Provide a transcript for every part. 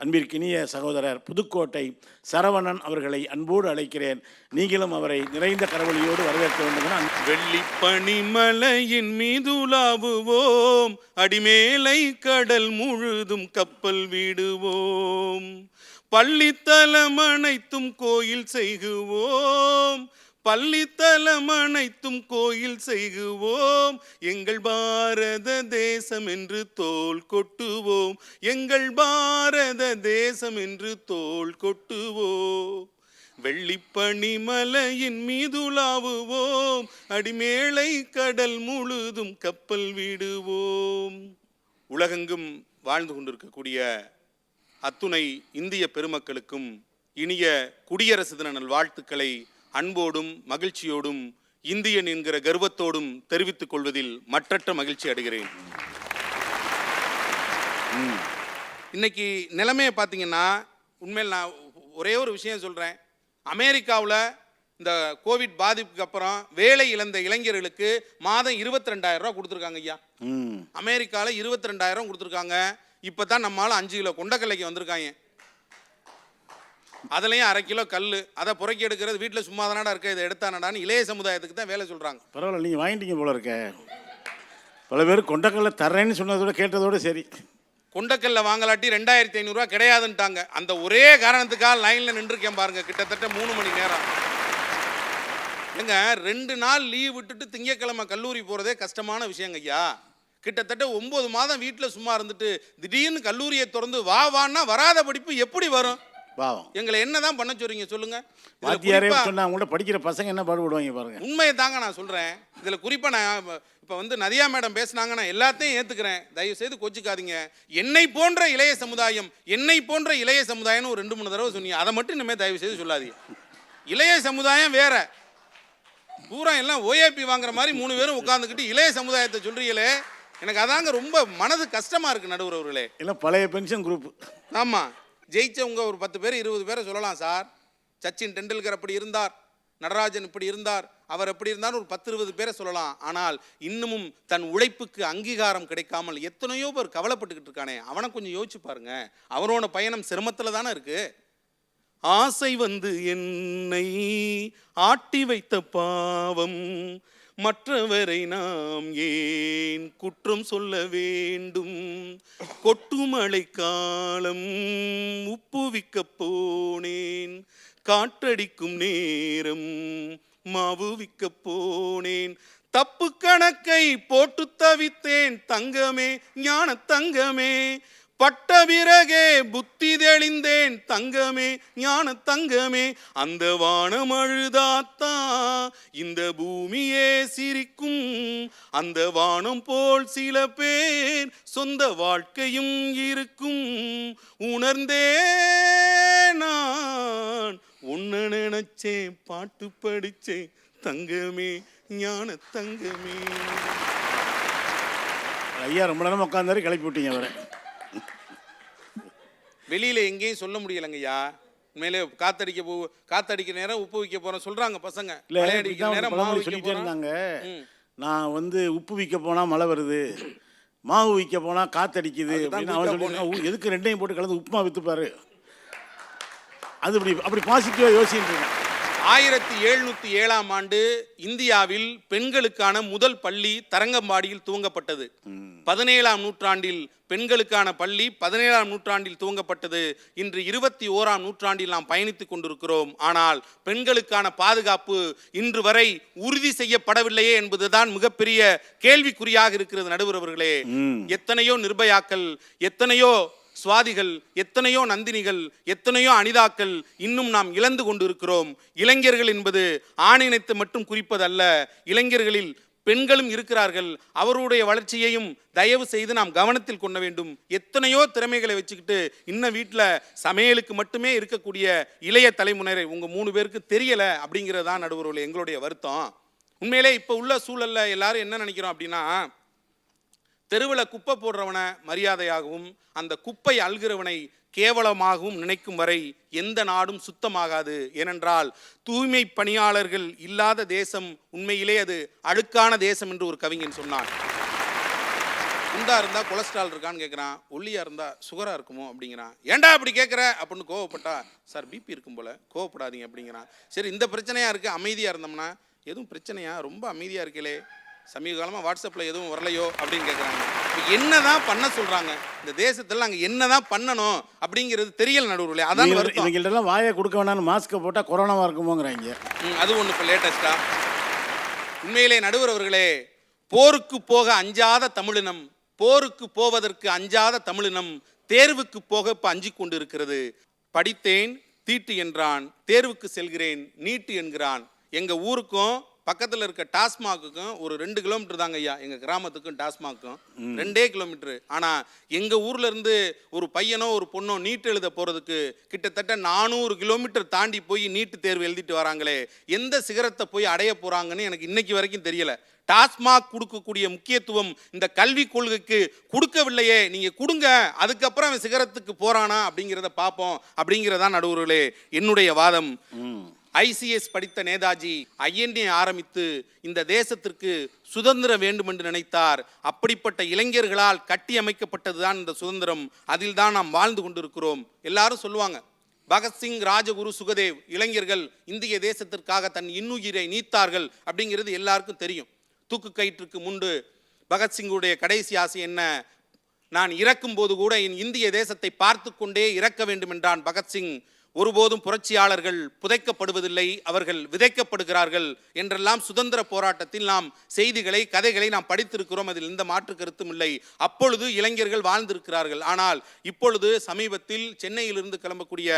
அன்பிற்கினிய சகோதரர் புதுக்கோட்டை சரவணன் அவர்களை அன்போடு அழைக்கிறேன். நீங்களும் அவரை நிறைந்த கரவொலியோடு வரவேற்க வேண்டும் வெள்ளி பனிமலையின் மீதுலாவுவோம். அடிமேலை கடல் முழுதும் கப்பல் விடுவோம். பள்ளித்தலம் அனைத்தும் கோயில் செய்குவோம். பள்ளித்தலம் அனைத்தும் கோயில் செய்குவோம். எங்கள் பாரத தேசம் என்று தோல் கொட்டுவோம். எங்கள் பாரத தேசம் என்று தோல் கொட்டுவோம். வெள்ளிப்பனிமலையின் மீதுலாவுவோம் அடிமேளை கடல் முழுதும் கப்பல் விடுவோம். உலகெங்கும் வாழ்ந்து கொண்டிருக்கக்கூடிய அத்துணை இந்திய பெருமக்களுக்கும் இனிய குடியரசு தின நல்வாழ்த்துக்களை அன்போடும் மகிழ்ச்சியோடும் இந்தியன் என்கிற கர்வத்தோடும் தெரிவித்துக் கொள்வதில் மற்றற்ற மகிழ்ச்சி அடைகிறேன். இன்னைக்கு நிலைமையை பார்த்தீங்கன்னா உண்மையில் நான் ஒரே ஒரு விஷயம் சொல்கிறேன் அமெரிக்காவில் இந்த கோவிட் பாதிப்புக்கு அப்புறம் வேலை இழந்த இளைஞர்களுக்கு மாதம் இருபத்தி ரெண்டாயிரம் ரூபா கொடுத்துருக்காங்க ஐயா. அமெரிக்காவில் இருபத்தி ரெண்டாயிரம் கொடுத்துருக்காங்க. இப்போ தான் நம்மளால அஞ்சு கிலோ கொண்டக்கல்லைக்கு வந்திருக்காங்க. அதுலேயும் அரை கிலோ கல் அதை புறக்கி எடுக்கிறது வீட்டில் சும்மா தானடா இருக்க இதை எடுத்தானடான்னு இளைய சமுதாயத்துக்கு தான் வேலை சொல்கிறாங்க பரவாயில்ல நீங்கள் வாங்கிட்டீங்க போல இருக்க. பல பேர் கொண்டக்கல்ல தர்றேன்னு சொன்னதோட கேட்டதோட சரி. கொண்டக்கல்ல வாங்கலாட்டி ரெண்டாயிரத்தி ஐநூறுரூவா கிடையாதுன்ட்டாங்க. அந்த ஒரே காரணத்துக்காக லைனில் நின்றுருக்கேன் பாருங்க கிட்டத்தட்ட மூணு மணி நேரம். ஏங்க ரெண்டு நாள் லீவ் விட்டுட்டு திங்கக்கிழமை கல்லூரி போகிறதே கஷ்டமான விஷயங்க ஐயா. கிட்டத்தட்ட ஒம்பது மாதம் வீட்டில் சும்மா இருந்துட்டு திடீர்னு கல்லூரியை திறந்து வா வான்னா வராத படிப்பு எப்படி வரும்? பாவம். எங்களை என்னதான் பண்ண சொல்றீங்க சொல்லுங்க. வாத்தியாரே குறிப்பா- சொன்னா அவங்கள்ட்ட படிக்கிற பசங்க என்ன பாடுபடுவாங்க பாருங்க. உண்மையை தாங்க நான் சொல்கிறேன் இதில் குறிப்பாக நான் இப்போ வந்து நதியா மேடம் பேசுனாங்க நான் எல்லாத்தையும் ஏற்றுக்கிறேன் தயவு செய்து கோச்சிக்காதீங்க. என்னை போன்ற இளைய சமுதாயம் என்னை போன்ற இளைய சமுதாயம்னு ஒரு ரெண்டு மூணு தடவை சொன்னீங்க. அதை மட்டும் இனிமேல் தயவு செய்து சொல்லாதீங்க. இளைய சமுதாயம் வேற. பூரா எல்லாம் ஓஏபி வாங்குற மாதிரி மூணு பேரும் உட்காந்துக்கிட்டு இளைய சமுதாயத்தை சொல்றீங்களே. எனக்கு அதாங்க ரொம்ப மனது கஷ்டமாக இருக்குது நடுவர் அவர்களே. இல்லை பழைய பென்ஷன் குரூப் ஆமாம் ஜெயிச்சவங்க ஒரு பத்து பேர் இருபது பேரை சொல்லலாம் சார். சச்சின் டெண்டுல்கர் அப்படி இருந்தார். நடராஜன் இப்படி இருந்தார். அவர் எப்படி இருந்தார் ஒரு பத்து இருபது பேரை சொல்லலாம். ஆனால் இன்னமும் தன் உழைப்புக்கு அங்கீகாரம் கிடைக்காமல் எத்தனையோ பேர் கவலைப்பட்டுக்கிட்டு இருக்கானே. அவனை கொஞ்சம் யோசிச்சு பாருங்க. அவனோட பயணம் சிரமத்தில் தானே இருக்கு. ஆசை வந்து என்னை ஆட்டி வைத்த பாவம் மற்றவரை நாம் ஏன் குற்றம் சொல்ல வேண்டும்? கொட்டுமழை காலம் உப்புவிக்க போனேன். காற்றடிக்கும் நேரம் மாவு விற்க போனேன். தப்பு கணக்கை போட்டு தவித்தேன் தங்கமே ஞான தங்கமே. பட்ட பிறகே புத்தி தெளிந்தேன். தங்கமே ஞான தங்கமே அந்த வானம் அழுதாத்தா. இந்த பூமியே சிரிக்கும் அந்த வானம் போல் சில பேர் சொந்த வாழ்க்கையும் இருக்கும். உணர்ந்தே நான் ஒன்று நினைச்சேன் பாட்டு படிச்சேன். தங்கமே ஞான தங்கமே. ஐயா ரொம்ப நேரம் உட்காந்தாரு கிளப்பி விட்டீங்க அவரை. வெளியில எங்கேயும் சொல்ல முடியலங்கய்யா. மேலே காத்தடிக்க போ காத்தடிக்கிற நேரம் உப்பு வைக்க போறோம் சொல்றாங்க பசங்க. நேரம் மாவு சொல்லிட்டே இருந்தாங்க. நான் வந்து உப்பு விற்க போனா மழை வருது. மாவு விற்க போனா காத்தடிக்குது அப்படின்னு அவன் சொல்லி எதுக்கு ரெண்டையும் போட்டு கலந்து உப்புமா வித்துப்பாரு? அது இப்படி அப்படி பாசிட்டிவாக யோசிச்சுட்டு இருக்கேன் ஆயிரத்தி எழுநூத்தி ஏழாம் ஆண்டு இந்தியாவில் பெண்களுக்கான முதல் பள்ளி தரங்கம்பாடியில் துவங்கப்பட்டது. பதினேழாம் நூற்றாண்டில் பெண்களுக்கான பள்ளி பதினேழாம் நூற்றாண்டில் துவங்கப்பட்டது. இன்று இருபத்தி ஓராம் நூற்றாண்டில் நாம் பயணித்துக் கொண்டிருக்கிறோம். ஆனால் பெண்களுக்கான பாதுகாப்பு இன்று வரை உறுதி செய்யப்படவில்லையே என்பதுதான் மிகப்பெரிய கேள்விக்குறியாக இருக்கிறது நடுவர் அவர்களே. எத்தனையோ நிர்பயாக்கள் எத்தனையோ சுவாதிகள் எத்தனையோ நந்தினிகள் எத்தனையோ அனிதாக்கள் இன்னும் நாம் இழந்து கொண்டிருக்கிறோம். இளைஞர்கள் என்பது ஆணினத்தை மட்டும் குறிப்பதல்ல இளைஞர்களில் பெண்களும் இருக்கிறார்கள். அவருடைய வளர்ச்சியையும் தயவு செய்து நாம் கவனத்தில் கொள்ள வேண்டும். எத்தனையோ திறமைகளை வச்சுக்கிட்டு இன்னும் வீட்டில் சமையலுக்கு மட்டுமே இருக்கக்கூடிய இளைய தலைமுறை உங்கள் மூணு பேருக்கு தெரியலை அப்படிங்கிறது தான் நடுவர்கள் எங்களுடைய வருத்தம். உண்மையிலே இப்போ உள்ள சூழலில் எல்லாரும் என்ன நினைக்கிறோம் அப்படின்னா தெருவில் குப்பை போடுறவனை மரியாதையாகவும் அந்த குப்பை அல்கிறவனை கேவலமாகவும் நினைக்கும் வரை எந்த நாடும் சுத்தமாகாது. ஏனென்றால் தூய்மை பணியாளர்கள் இல்லாத தேசம் உண்மையிலே அது அழுக்கான தேசம் என்று ஒரு கவிஞன் சொன்னான். குண்டா இருந்தால் கொலஸ்ட்ரால் இருக்கான்னு கேட்குறான் ஒல்லியா இருந்தால் சுகராக இருக்குமோ அப்படிங்கிறான். ஏன்டா அப்படி கேட்குற அப்படின்னு கோவப்பட்டா சார் பிபி இருக்கும் போல. கோவப்படாதீங்க அப்படிங்கிறான். சரி இந்த பிரச்சனையாக இருக்குது அமைதியாக இருந்தோம்னா? எதுவும் பிரச்சனையா? ரொம்ப அமைதியாக இருக்கலே சமீப காலமா வாட்ஸ்அப்ல எதுவும் வரலையோ அப்படின்னு கேட்குறாங்க இப்போ என்னதான் பண்ண சொல்றாங்க? இந்த தேசத்துல நாங்க என்னதான் பண்ணணும் அப்படிங்கிறது தெரியல நடுவுல. அதான் எல்லாம் வாயை கொடுக்க வேணாம்னு மாஸ்க்கை போட்டால் கொரோனாவாக இருக்குமோங்கிறாங்க. அது ஒன்று இப்போ லேட்டஸ்டா உண்மையிலே நடுவர் அவர்களே போருக்கு போக அஞ்சாத தமிழினம் போருக்கு போவதற்கு அஞ்சாத தமிழினம் தேர்வுக்கு போக இப்போ அஞ்சிக் கொண்டு இருக்கிறது படித்தேன் தீட்டு என்றான் தேர்வுக்கு செல்கிறேன் நீட்டு என்கிறான். எங்க ஊருக்கும் பக்கத்தில் இருக்க டாஸ்மாகுக்கும் ஒரு ரெண்டு கிலோமீட்டர் தாங்க ஐயா. எங்க கிராமத்துக்கும் டாஸ்மாக்கும் ரெண்டே கிலோமீட்டர். ஆனா எங்க ஊர்ல இருந்து ஒரு பையனோ ஒரு பொண்ணோ நீட் எழுத போறதுக்கு கிட்டத்தட்ட நானூறு கிலோமீட்டர் தாண்டி போய் நீட்டு தேர்வு எழுதிட்டு வராங்களே. எந்த சிகரத்தை போய் அடைய போறாங்கன்னு எனக்கு இன்னைக்கு வரைக்கும் தெரியல. டாஸ்மாக் கொடுக்கக்கூடிய முக்கியத்துவம் இந்த கல்வி கொள்கைக்கு கொடுக்கவில்லையே. நீங்க கொடுங்க அதுக்கப்புறம் அவன் சிகரத்துக்கு போறானா அப்படிங்கிறத பார்ப்போம் அப்படிங்கிறதா நடுவர்களே. என்னுடைய வாதம். ஐசிஎஸ் படித்த நேதாஜி ஐஎன்ஏ ஆரம்பித்து இந்த தேசத்திற்கு சுதந்திரம் வேண்டும் என்று நினைத்தார். அப்படிப்பட்ட இளைஞர்களால் கட்டி அமைக்கப்பட்டதுதான் இந்த சுதந்திரம். அதில் தான் நாம் வாழ்ந்து கொண்டிருக்கிறோம். எல்லாரும் சொல்லுவாங்க பகத்சிங் ராஜகுரு சுகதேவ் இளைஞர்கள் இந்திய தேசத்திற்காக தன் இன்னுயிரை நீத்தார்கள் அப்படிங்கிறது எல்லாருக்கும் தெரியும். தூக்கு கயிற்றுக்கு முண்டு பகத்சிங்குடைய கடைசி ஆசை என்ன? நான் இறக்கும்போது கூட என் இந்திய தேசத்தை பார்த்து கொண்டே இறக்க வேண்டும் என்றான் பகத்சிங் ஒருபோதும் புரட்சியாளர்கள் புதைக்கப்படுவதில்லை அவர்கள் விதைக்கப்படுகிறார்கள் என்றெல்லாம் சுதந்திர போராட்டத்தில் நாம் செய்திகளை கதைகளை நாம் படித்திருக்கிறோம். அதில் எந்த மாற்று கருத்தும் இல்லை. அப்பொழுது இளைஞர்கள் வாழ்ந்திருக்கிறார்கள். ஆனால் இப்பொழுது சமீபத்தில் சென்னையிலிருந்து கிளம்பக்கூடிய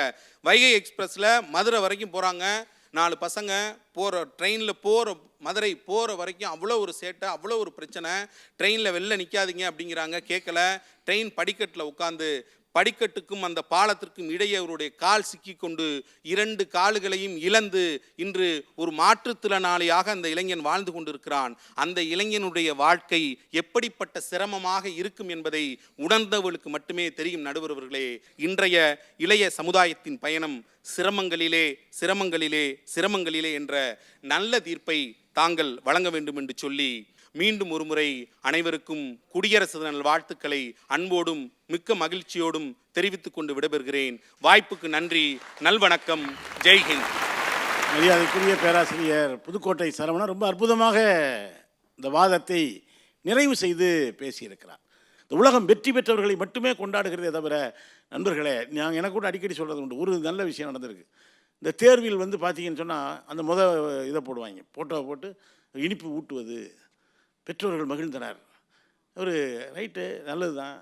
வைகை எக்ஸ்பிரஸில் மதுரை வரைக்கும் போகிறாங்க நாலு பசங்க போகிற ட்ரெயினில் போகிற மதுரை போகிற வரைக்கும் அவ்வளோ ஒரு சேட்டை அவ்வளோ ஒரு பிரச்சனை. ட்ரெயினில் வெளில நிற்காதீங்க அப்படிங்கிறாங்க. கேட்கல ட்ரெயின் படிக்கட்டில் உட்காந்து படிக்கட்டுக்கும் அந்த பாலத்திற்கும் இடையே அவருடைய கால் சிக்கி கொண்டு இரண்டு கால்களையும் இழந்து இன்று ஒரு மாற்றுத்திறனாளியாக அந்த இளைஞன் வாழ்ந்து கொண்டிருக்கிறான். அந்த இளைஞனுடைய வாழ்க்கை எப்படிப்பட்ட சிரமமாக இருக்கும் என்பதை உணர்ந்தவர்களுக்கு மட்டுமே தெரியும் நடுவர்களே இன்றைய இளைய சமுதாயத்தின் பயணம் சிரமங்களிலே சிரமங்களிலே சிரமங்களிலே என்ற நல்ல தீர்ப்பை தாங்கள் வழங்க வேண்டும் என்று சொல்லி மீண்டும் ஒருமுறை அனைவருக்கும் குடியரசு தின வாழ்த்துக்களை அன்போடும் மிக்க மகிழ்ச்சியோடும் தெரிவித்துக் கொண்டு விடைபெறுகிறேன். வாய்ப்புக்கு நன்றி. நல்வணக்கம் ஜெய்ஹிந்த் மரியாதைக்குரிய பேராசிரியர் புதுக்கோட்டை சரவணன் ரொம்ப அற்புதமாக இந்த வாதத்தை நிறைவு செய்து பேசியிருக்கிறார். இந்த உலகம் வெற்றி பெற்றவர்களை மட்டுமே கொண்டாடுகிறதே தவிர நண்பர்களே நாங்கள் எனக்கு கூட அடிக்கடி சொல்கிறது உண்டு. ஒரு நல்ல விஷயம் நடந்திருக்கு. இந்த தேர்வில் வந்து பார்த்தீங்கன்னு சொன்னால் அந்த முத இதை போடுவாங்க. ஃபோட்டோவை போட்டு இனிப்பு ஊட்டுவது பெற்றோர்கள் மகிழ்ந்தனர். ஒரு ரைட்டு நல்லது தான்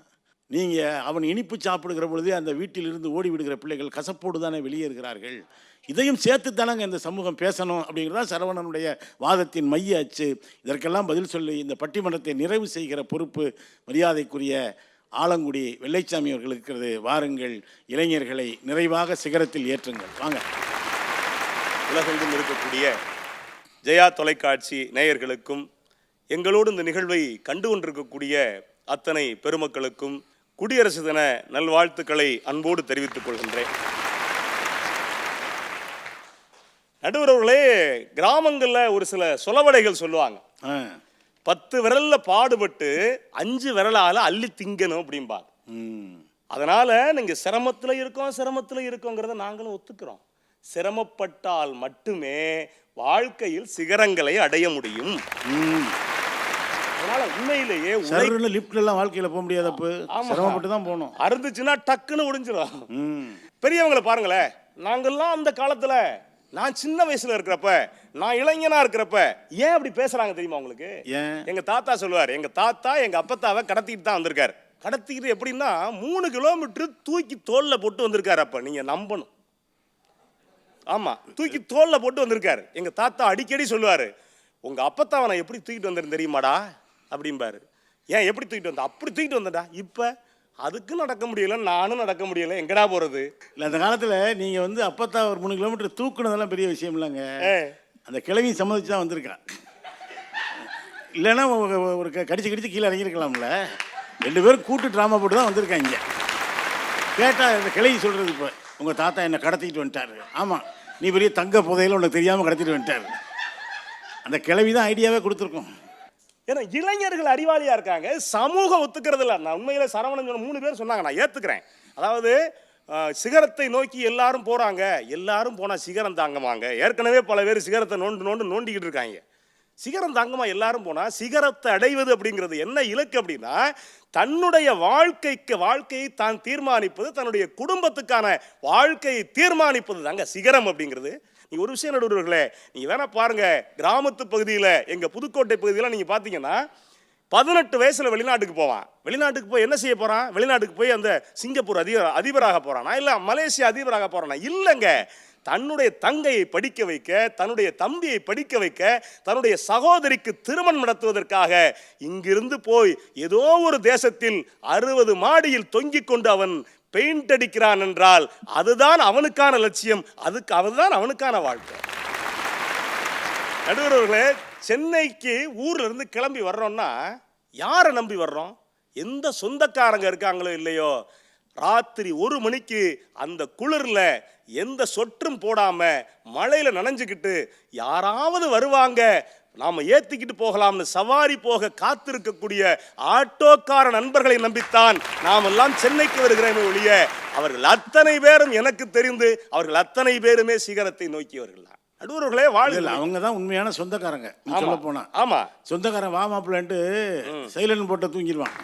நீங்கள் அவன் இனிப்பு சாப்பிடுகிற பொழுதே அந்த வீட்டிலிருந்து ஓடி விடுகிற பிள்ளைகள் கசப்போடு தானே வெளியேறுகிறார்கள் இதையும் சேர்த்து தானங்க இந்த சமூகம் பேசணும் அப்படிங்கிறதா சரவணனுடைய வாதத்தின் மைய அச்சு. இதற்கெல்லாம் பதில் சொல்லி இந்த பட்டிமன்றத்தை நிறைவு செய்கிற பொறுப்பு மரியாதைக்குரிய ஆலங்குடி வெள்ளைச்சாமி அவர்கள் இருக்கிறது. வாருங்கள் இளைஞர்களை நிறைவாக சிகரத்தில் ஏற்றுங்கள். வாங்க. உலகெங்கும் இருக்கக்கூடிய ஜெயா தொலைக்காட்சி நேயர்களுக்கும் எங்களோடு இந்த நிகழ்வை கண்டு கொண்டிருக்கக்கூடிய அத்தனை பெருமக்களுக்கும் குடியரசு தின நல்வாழ்த்துக்களை அன்போடு தெரிவித்துக் கொள்கின்றேன். நடுவர்களே கிராமங்களில் ஒரு சில சொலவடைகள் சொல்லுவாங்க. பத்து விரல்ல பாடுபட்டு அஞ்சு விரலால அள்ளி திங்கணும் அப்படிம்பாங்க. அதனால நீங்க சிரமத்துல இருக்கோம் சிரமத்துல இருக்கோங்கிறத நாங்களும் ஒத்துக்கிறோம். சிரமப்பட்டால் மட்டுமே வாழ்க்கையில் சிகரங்களை அடைய முடியும். அதனால உண்மையிலேயே உழை சருன்னு லிஃப்ட்ல எல்லாம் வாழ்க்கையில் போக முடியாதப்போ ஆமா. சிரமப்பட்டு தான் போகணும். அறுந்துச்சுன்னா டக்குன்னு ஒடிஞ்சிடும் ம். பெரியவங்களை பாருங்களேன் நாங்கெல்லாம் அந்த காலத்துல நான் சின்ன வயசுல இருக்கிறப்ப நான் இளைஞனா இருக்கிறப்ப ஏன் அப்படி பேசுறாங்க தெரியுமா உங்களுக்கு? ஏன்? எங்க தாத்தா சொல்லுவார் எங்க தாத்தா எங்க அப்பத்தாவை கடத்திட்டு தான் வந்திருக்காரு. கடத்திக்கிட்டு எப்படின்னா மூணு கிலோமீட்டர் தூக்கி தோல்ல போட்டு வந்திருக்காரு அப்ப நீங்க நம்பணும். ஆமா தூக்கி தோல்ல போட்டு வந்திருக்காரு. எங்க தாத்தா அடிக்கடி சொல்லுவாரு உங்க அப்பத்தாவை நான் எப்படி தூக்கிட்டு வந்தேன் தெரியுமாடா? அப்படிம்பாரு. ஏன் எப்படி தூக்கிட்டு வந்த? அப்படி தூக்கிட்டு வந்தடா இப்ப அதுக்கு நடக்க முடியல நானும் நடக்க முடியல. எங்கடா போறது? இல்லை அந்த காலத்தில் நீங்கள் வந்து அப்பத்தா ஒரு மூணு கிலோமீட்டர் தூக்குனதெல்லாம் பெரிய விஷயம் இல்லைங்க. அந்த கிழவி சம்மதிச்சு தான் வந்திருக்கா. இல்லைன்னா ஒரு- கடிச்சு கடிச்சு கீழே இறங்கியிருக்கலாம்ல. ரெண்டு பேரும் கூட்டு ட்ராமா போட்டு தான் வந்திருக்காங்க கேட்டால் இந்த கிழவி சொல்கிறது இப்போ உங்கள் தாத்தா என்னை கடத்திக்கிட்டு வந்துட்டாரு. ஆமாம் நீ பெரிய தங்க புதையில உனக்கு தெரியாமல் கடத்திட்டு வந்துட்டாரு. அந்த கிழவி தான் ஐடியாவே கொடுத்துருக்கோம். ஏன்னா இளைஞர்கள் அறிவாளியாக இருக்காங்க. சமூகம் ஒத்துக்கிறது இல்லை. நான் உண்மையில் சரவணன் சொன்ன மூணு பேர் சொன்னாங்க. நான் ஏற்றுக்கிறேன் அதாவது சிகரத்தை நோக்கி எல்லாரும் போகிறாங்க எல்லாரும் போனால் சிகரம் தாங்கமாங்க ஏற்கனவே பல பேர் சிகரத்தை நோண்டு நோண்டு நோண்டிக்கிட்டு இருக்காங்க. சிகரம் தாங்கமா? எல்லாரும் போனால் சிகரத்தை அடைவது அப்படிங்கிறது என்ன இலக்கு அப்படின்னா தன்னுடைய வாழ்க்கைக்கு வாழ்க்கையை தான் தீர்மானிப்பது தன்னுடைய குடும்பத்துக்கான வாழ்க்கையை தீர்மானிப்பது தாங்க சிகரம் அப்படிங்கிறது. நீ ஒரு விஷயம் நடுவர்களே நீங்கள் வேணா பாருங்கள் கிராமத்து பகுதியில் எங்கள் புதுக்கோட்டை பகுதியில் நீங்கள் பார்த்தீங்கன்னா பதினெட்டு வயசில் வெளிநாட்டுக்கு போவான். வெளிநாட்டுக்கு போய் என்ன செய்ய போகிறான் வெளிநாட்டுக்கு போய் அந்த சிங்கப்பூர் அதிபர் அதிபராக போகிறானா இல்லை மலேசியா அதிபராக போகிறானா இல்லைங்க. தன்னுடைய தங்கையை படிக்க வைக்க தன்னுடைய தம்பியை படிக்க வைக்க தன்னுடைய சகோதரிக்கு திருமணம் நடத்துவதற்காக இங்கிருந்து போய் ஏதோ ஒரு தேசத்தில் அறுபது மாடியில் தொங்கிக் கொண்டு அவன் பெயிண்ட் அடிக்கிறான் என்றால் அதுதான் அவனுக்கான லட்சியம். அதுக்கு அதுதான் அவனுக்கான வாழ்க்கை. நடுவர்களே சென்னைக்கு ஊர்ல இருந்து கிளம்பி வர்றோம்னா யாரை நம்பி வர்றோம்? எந்த சொந்தக்காரங்க இருக்காங்களோ இல்லையோ? ராத்திரி ஒரு மணிக்கு அந்த குளிரில் எந்த சொற்றும் போடாமல் மழையில் நனைஞ்சுக்கிட்டு யாராவது வருவாங்க. நாம ஏத்திக்கிட்டு போகலாம்னு சவாரி போக காத்திருக்கக்கூடிய ஆட்டோக்கார நண்பர்களை நம்பித்தான் நாம் எல்லாம் சென்னைக்கு வருகிறோமே ஒழிய அவர்கள் அத்தனை பேரும் எனக்கு தெரிந்து அவர்கள் அத்தனை பேருமே சிகரத்தை நோக்கியவர்கள் தான். நடுவர்களே இல்ல வாழ்வில் அவங்க தான் உண்மையான சொந்தக்காரங்க. சொல்ல போனா ஆமா. சொந்தக்காரன் வா மாப்பிள்ளன்ட்டு சைலண்ட் போட்டு தூங்கிடுவான்.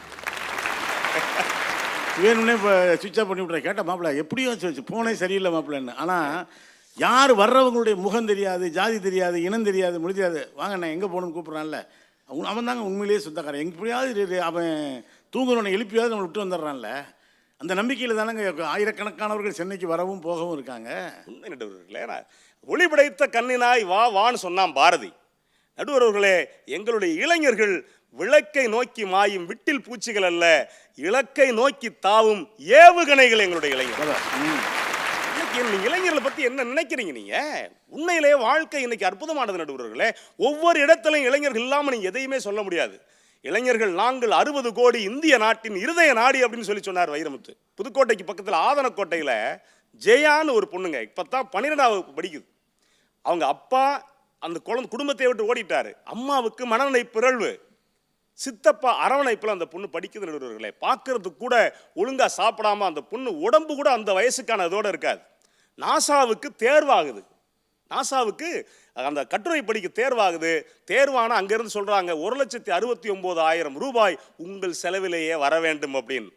வேணும்னே இப்போ சுவிட்ச் ஆஃப் பண்ணி விட்ற கேட்ட மாப்பிள்ள எப்படியோ போனே சரியில்லை மாப்பிள்ளன்னு. ஆனால் யார் வர்றவங்களுடைய முகம் தெரியாது ஜாதி தெரியாது இனம் தெரியாது மொழி தெரியாது. வாங்க நான் எங்கே போகணும்னு கூப்பிட்றான்ல. அவன் அவன் தாங்க உண்மையிலேயே சொந்தக்காரன். எப்படியாவது அவன் தூங்குறவனை எழுப்பியாவது நம்மளை விட்டு வந்துடுறான்ல. அந்த நம்பிக்கையில் தானங்க ஆயிரக்கணக்கானவர்கள் சென்னைக்கு வரவும் போகவும் இருக்காங்க. நடுவர்களே ஒளிபடைத்த கண்ணினாய் வா வான்னு சொன்னான் பாரதி. நடுவர்களே எங்களுடைய இளைஞர்கள் விளக்கை நோக்கி மாயும் விட்டில் பூச்சிகள் அல்ல இலக்கை நோக்கி தாவும் ஏவுகணைகள் எங்களுடைய இளைஞர்கள். இன்னைக்கு நீங்க இளைஞர்களை பத்தி என்ன நினைக்கிறீங்க நீங்க? உண்மையிலே வாழ்க்கை இன்னைக்கு அற்புதமானது நடுவர்களே. ஒவ்வொரு இடத்துலையும் இளைஞர்கள் இல்லாமல் நீங்க எதையுமே சொல்ல முடியாது. இளைஞர்கள் நாங்கள் அறுபது கோடி இந்திய நாட்டின் இருதய நாடி அப்படின்னு சொல்லி சொன்னார் வைரமுத்து. புதுக்கோட்டைக்கு பக்கத்தில் ஆதனக்கோட்டையில் ஜெயான்னு ஒரு பொண்ணுங்க. இப்பதான் பன்னிரெண்டாம் வகுப்பு படிக்குது. அவங்க அப்பா அந்த குழந்தை குடும்பத்தை விட்டு ஓடிட்டாரு. அம்மாவுக்கு மனநிலை பிறழ்வு. சித்தப்பா அரவணைப்பில் அந்த பொண்ணு படிக்குது நடுவர்களே பார்க்கறதுக்கு கூட ஒழுங்காக சாப்பிடாம அந்த பொண்ணு உடம்பு கூட அந்த வயசுக்கான இதோட இருக்காது. நாசாவுக்கு தேர்வாகுது. நாசாவுக்கு அந்த கட்டுரை படிக்க தேர்வாகுது. தேர்வான அங்கேருந்து சொல்கிறாங்க ஒரு லட்சத்தி அறுபத்தி ஒம்பது ஆயிரம் ரூபாய் உங்கள் செலவிலேயே வர வேண்டும் அப்படின்னு.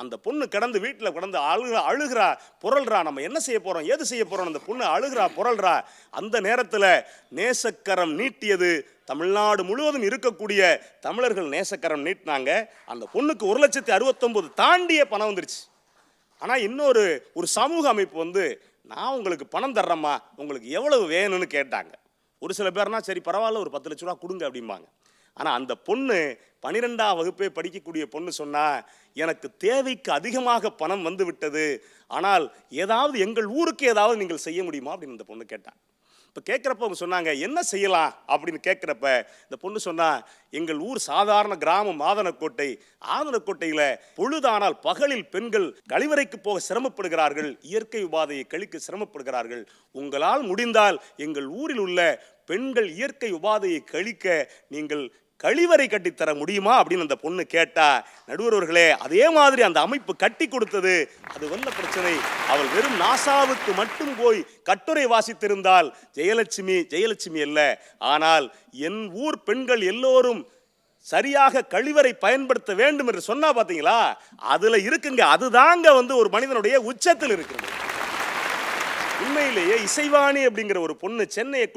அந்த பொண்ணு கிடந்து வீட்டில் கிடந்து அழுகிறா அழுகிறா புரள்றா நம்ம என்ன செய்ய போகிறோம் ஏது செய்ய போகிறோம் அந்த பொண்ணு அழுகிறா புரள்றா அந்த நேரத்தில் நேசக்கரம் நீட்டியது தமிழ்நாடு முழுவதும் இருக்கக்கூடிய தமிழர்கள் நேசக்கரம் நீட்டினாங்க. அந்த பொண்ணுக்கு ஒரு லட்சத்தி அறுபத்தொம்போது தாண்டிய பணம் வந்துருச்சு. ஆனால் இன்னொரு ஒரு சமூக அமைப்பு வந்து நான் உங்களுக்கு பணம் தர்றேம்மா உங்களுக்கு எவ்வளவு வேணும்னு கேட்டாங்க. ஒரு சில பேர்னா சரி பரவாயில்ல ஒரு பத்து லட்ச ரூபா கொடுங்க அப்படிம்பாங்க. ஆனால் அந்த பொண்ணு பனிரெண்டாம் வகுப்பே படிக்கக்கூடிய பொண்ணு சொன்னால் எனக்கு தேவைக்கு அதிகமாக பணம் வந்து விட்டது. ஆனால் ஏதாவது எங்கள் ஊருக்கு ஏதாவது நீங்கள் செய்ய முடியுமா? அப்படின்னு இந்த பொண்ணு கேட்டான் இப்போ கேட்குறப்ப அவங்க சொன்னாங்க என்ன செய்யலாம்? அப்படின்னு கேட்குறப்ப இந்த பொண்ணு சொன்னால் எங்கள் ஊர் சாதாரண கிராமம் ஆதனக்கோட்டை. ஆதனக்கோட்டையில் பொழுதானால் பகலில் பெண்கள் கழிவறைக்கு போக சிரமப்படுகிறார்கள். இயற்கை உபாதையை கழிக்க சிரமப்படுகிறார்கள். உங்களால் முடிந்தால் எங்கள் ஊரில் உள்ள பெண்கள் இயற்கை உபாதையை கழிக்க நீங்கள் கழிவறை கட்டித்தர முடியுமா அப்படின்னு அந்த பொண்ணு கேட்டா நடுவரவர்களே அதே மாதிரி அந்த அமைப்பு கட்டி கொடுத்தது. அது வந்த பிரச்சனை. அவள் வெறும் நாசாவுக்கு மட்டும் போய் கட்டுரை வாசித்திருந்தால் ஜெயலட்சுமி ஜெயலட்சுமி அல்ல. ஆனால் என் ஊர் பெண்கள் எல்லோரும் சரியாக கழிவறை பயன்படுத்த வேண்டும் என்று சொன்னா பார்த்தீங்களா அதில் இருக்குங்க. அதுதாங்க வந்து ஒரு மனிதனுடைய உச்சத்தில் இருக்கிறது. உண்மையிலேயே இசைவாணி அப்படிங்கிற ஒரு பொண்ணு சென்னை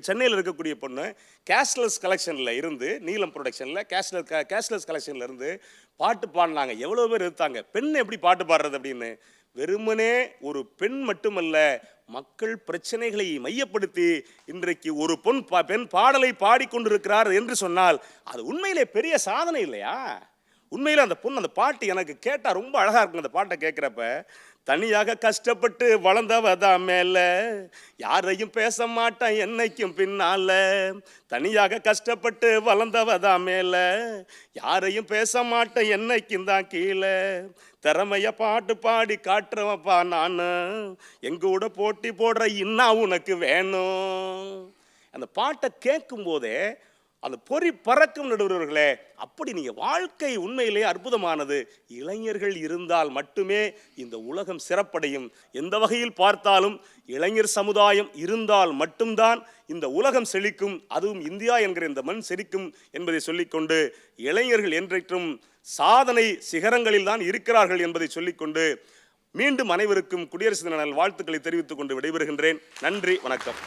சென்னையில் இருக்கக்கூடிய பொண்ணு கேஷ்லெஸ் கலெக்ஷனில் இருந்து நீலம் ப்ரொடக்ஷனில் கேஷ்லெஸ் கேஷ்லெஸ் கலெக்ஷனில் இருந்து பாட்டு பாடினாங்க. எவ்வளோ பேர் எடுத்தாங்க? பெண் எப்படி பாட்டு பாடுறது அப்படின்னு? வெறுமனே ஒரு பெண் மட்டுமல்ல மக்கள் பிரச்சனைகளை மையப்படுத்தி இன்றைக்கு ஒரு பொன் பா- பெண் பாடலை பாடிக்கொண்டிருக்கிறார் என்று சொன்னால் அது உண்மையிலே பெரிய சாதனை இல்லையா? உண்மையில் அந்த பொண்ணு அந்த பாட்டு எனக்கு கேட்டால் ரொம்ப அழகாக இருக்கும் அந்த பாட்டை கேட்குறப்ப தனியாக கஷ்டப்பட்டு வளர்ந்தவதான் மேலே யாரையும் பேச மாட்டான் என்னைக்கும் பின்னால. தனியாக கஷ்டப்பட்டு வளர்ந்தவதான் மேலே யாரையும் பேச மாட்டேன் என்னைக்கும் தான் கீழே. திறமைய பாட்டு பாடி காட்டுறவப்பா நான் எங்கூட போட்டி போடுற இன்னா உனக்கு வேணும்? அந்த பாட்டை கேட்கும் போதே அந்த பொறி பறக்கும் நடுவர்களே அப்படி நீங்கள் வாழ்க்கை உண்மையிலே அற்புதமானது. இளைஞர்கள் இருந்தால் மட்டுமே இந்த உலகம் சிறப்படையும். எந்த வகையில் பார்த்தாலும் இளைஞர் சமுதாயம் இருந்தால் மட்டும்தான் இந்த உலகம் செழிக்கும். அதுவும் இந்தியா என்கிற இந்த மண் செழிக்கும் என்பதை சொல்லிக்கொண்டு இளைஞர்கள் என்றைக்கும் சாதனை சிகரங்களில் தான் இருக்கிறார்கள் என்பதை சொல்லிக்கொண்டு மீண்டும் அனைவருக்கும் குடியரசு தின வாழ்த்துக்களை தெரிவித்துக் கொண்டு விடைபெறுகின்றேன். நன்றி வணக்கம்.